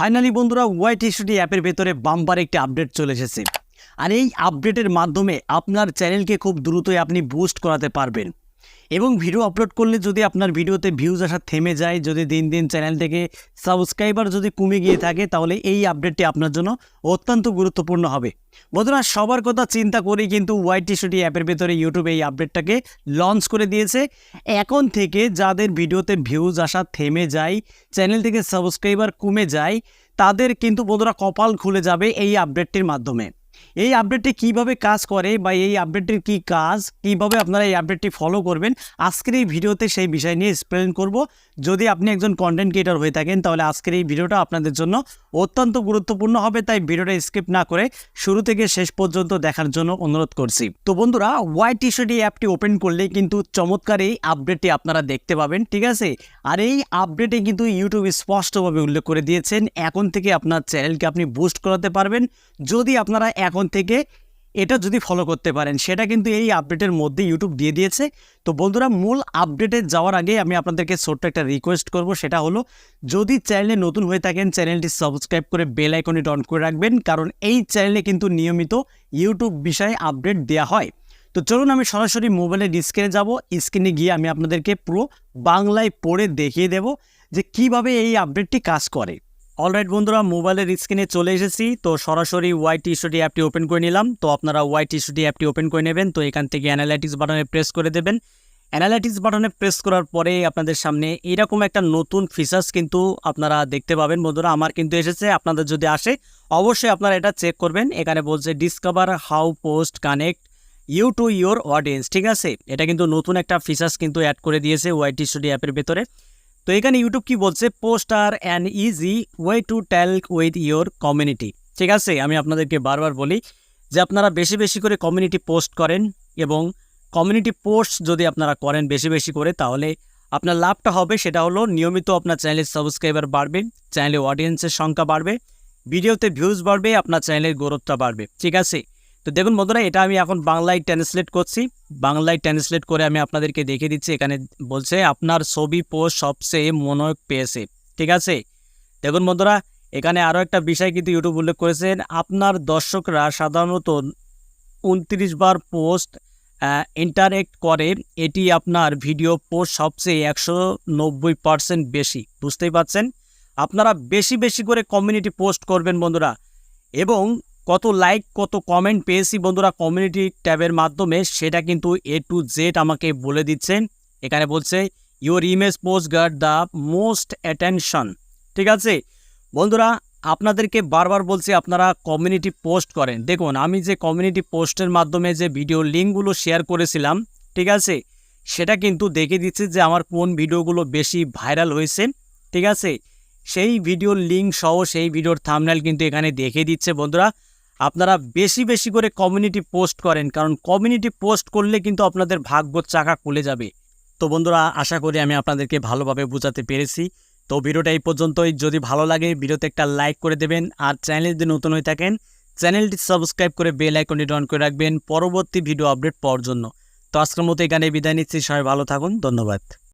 Finally বন্ধুরা white study অ্যাপের ভেতরে বাম্পার একটি আপডেট চলে এসেছে। আর এই আপডেটের মাধ্যমে আপনার চ্যানেলকে খুব দ্রুতই আপনি বুস্ট করাতে পারবেন। এবং ভিডিও আপলোড করলে যদি আপনার ভিডিওতে ভিউজ আসা থেমে যায়, যদি দিন দিন চ্যানেল থেকে সাবস্ক্রাইবার যদি কমে গিয়ে থাকে, তাহলে এই আপডেটটি আপনার জন্য অত্যন্ত গুরুত্বপূর্ণ হবে। বন্ধুরা, সবার কথা চিন্তা করেই কিন্তু ওয়াইটি শুটি অ্যাপের ভেতরে ইউটিউবে এই আপডেটটাকে লঞ্চ করে দিয়েছে। এখন থেকে যাদের ভিডিওতে ভিউজ আসা থেমে যায় চ্যানেল থেকে সাবস্ক্রাইবার কমে যায়, তাদের কিন্তু বন্ধুরা কপাল খুলে যাবে এই আপডেটটির মাধ্যমে। এই আপডেটটি কীভাবে কাজ করে বা এই আপডেটটির কি কাজ, কীভাবে আপনারা এই আপডেটটি ফলো করবেন, আজকের এই ভিডিওতে সেই বিষয় নিয়ে এক্সপ্লেন করব। যদি আপনি একজন কন্টেন্ট ক্রিয়েটর হয়ে থাকেন, তাহলে আজকের এই ভিডিওটা আপনাদের জন্য অত্যন্ত গুরুত্বপূর্ণ হবে, তাই ভিডিওটা স্কিপ না করে শুরু থেকে শেষ পর্যন্ত দেখার জন্য অনুরোধ করছি। তো বন্ধুরা ওয়াই টি শার্ট এই অ্যাপটি ওপেন করলে কিন্তু চমৎকার এই আপডেটটি আপনারা দেখতে পাবেন, ঠিক আছে? আর এই আপডেটে কিন্তু ইউটিউব স্পষ্টভাবে উল্লেখ করে দিয়েছেন, এখন থেকে আপনার চ্যানেলকে আপনি বুস্ট করাতে পারবেন। যদি আপনারা এখন থেকে এটা যদি ফলো করতে পারেন, সেটা কিন্তু এই আপডেটের মধ্যে ইউটিউব দিয়ে দিয়েছে। তো বন্ধুরা, মূল আপডেটে যাওয়ার আগে আমি আপনাদেরকে ছোট্ট একটা রিকোয়েস্ট করব, সেটা হলো, যদি চ্যানেলে নতুন হয়ে থাকেন চ্যানেলটি সাবস্ক্রাইব করে বেল আইকনটি অন করে রাখবেন, কারণ এই চ্যানেলে কিন্তু নিয়মিত ইউটিউব বিষয়ে আপডেট দেওয়া হয়। তো চলুন আমি সরাসরি মোবাইলের স্ক্রিনে যাব স্ক্রিনে গিয়ে আমি আপনাদেরকে পুরো বাংলায় পড়ে দেখিয়ে দেব যে কীভাবে এই আপডেটটি কাজ করে। অলরাইট বন্ধুরা, মোবাইলের স্ক্রিনে চলে এসেছি। তো সরাসরি ওয়াইট স্টুডি অ্যাপটি ওপেন করে নিলাম। তো আপনারা ওয়াইট স্টুডি অ্যাপটি ওপেন করে নেবেন। তো এখান থেকে অ্যানালাইটিক্স বাটনে প্রেস করে দেবেন। অ্যানালাইটিক্স বাটনে প্রেস করার পরে আপনাদের সামনে এরকম একটা নতুন ফিচার্স কিন্তু আপনারা দেখতে পাবেন। বন্ধুরা, আমার কিন্তু এসেছে, আপনাদের যদি আসে, অবশ্যই আপনারা এটা চেক করবেন। এখানে বলছে discover how post connect you to your audience ঠিক আছে? এটা কিন্তু নতুন একটা ফিচার্স কিন্তু অ্যাড করে দিয়েছে ওয়াইটি স্টুডি অ্যাপের ভেতরে। তো এখানে ইউটিউব কি বলছে? Post are an easy way to tell with your community ঠিক আছে, আমি আপনাদেরকে বারবার বলি যে আপনারা বেশি বেশি করে কমিউনিটি পোস্ট করেন এবং কমিউনিটি পোস্ট যদি আপনারা করেন বেশি বেশি করে, তাহলে আপনার লাভটা হবে। সেটা হলো নিয়মিত আপনার চ্যানেলের সাবস্ক্রাইবার বাড়বে চ্যানেলে অডিয়েন্সের সংখ্যা বাড়বে ভিডিওতে ভিউজ বাড়বে, আপনার চ্যানেলের গ্রোথটা বাড়বে। ঠিক আছে তো দেখুন বন্ধুরা, এটা আমি এখন বাংলায় ট্রান্সলেট করছি। বাংলায় ট্রান্সলেট করে আমি আপনাদেরকে দেখে দিচ্ছি। এখানে বলছে, আপনার ছবি পোস্ট সবচেয়ে মনোয়োগ পেয়েছে। ঠিক আছে? দেখুন বন্ধুরা, এখানে আরও একটা বিষয় কিন্তু ইউটিউব উল্লেখ করেছেন, আপনার দর্শকরা সাধারণত উনত্রিশ বার পোস্ট ইন্টারেক্ট করে। এটি আপনার ভিডিও পোস্ট সবচেয়ে একশো নব্বই পার্সেন্ট বেশি। বুঝতেই পারছেন? আপনারা বেশি বেশি করে কমিউনিটি পোস্ট করবেন বন্ধুরা। এবং কত লাইক কত কমেন্ট পেয়েছি বন্ধুরা কমিউনিটি ট্যাবের মাধ্যমে, সেটা কিন্তু এ টু জেড আমাকে বলে দিচ্ছেন। এখানে বলছে your image post guard the most attention ঠিক আছে? বন্ধুরা, আপনাদেরকে বারবার বলছি, আপনারা কমিউনিটি পোস্ট করেন। দেখুন, আমি যে কমিউনিটি পোস্টের মাধ্যমে যে ভিডিও লিঙ্কগুলো শেয়ার করেছিলাম, ঠিক আছে? সেটা কিন্তু দেখে দিচ্ছে যে আমার কোন ভিডিওগুলো বেশি ভাইরাল হয়েছে, ঠিক আছে? সেই ভিডিওর লিঙ্ক সহ সেই ভিডিওর থামনেল কিন্তু এখানে দেখে দিচ্ছে বন্ধুরা। আপনারা বেশি বেশি করে কমিউনিটি পোস্ট করেন, কারণ কমিউনিটি পোস্ট করলে কিন্তু আপনাদের ভাগ্য চাকা খুলে যাবে। তো বন্ধুরা, আশা করি আমি আপনাদেরকে ভালোভাবে বোঝাতে পেরেছি। তো ভিডিওটা এই পর্যন্তই। যদি ভালো লাগে, ভিডিওতে একটা লাইক করে দেবেন। আর চ্যানেল যদি নতুন হয়ে থাকেন চ্যানেলটি সাবস্ক্রাইব করে বেল আইকনটি অন করে রাখবেন পরবর্তী ভিডিও আপডেট পাওয়ার জন্য। তো আজকের মতো এখানে বিদায় নিচ্ছি। সবাই ভালো থাকুন। ধন্যবাদ।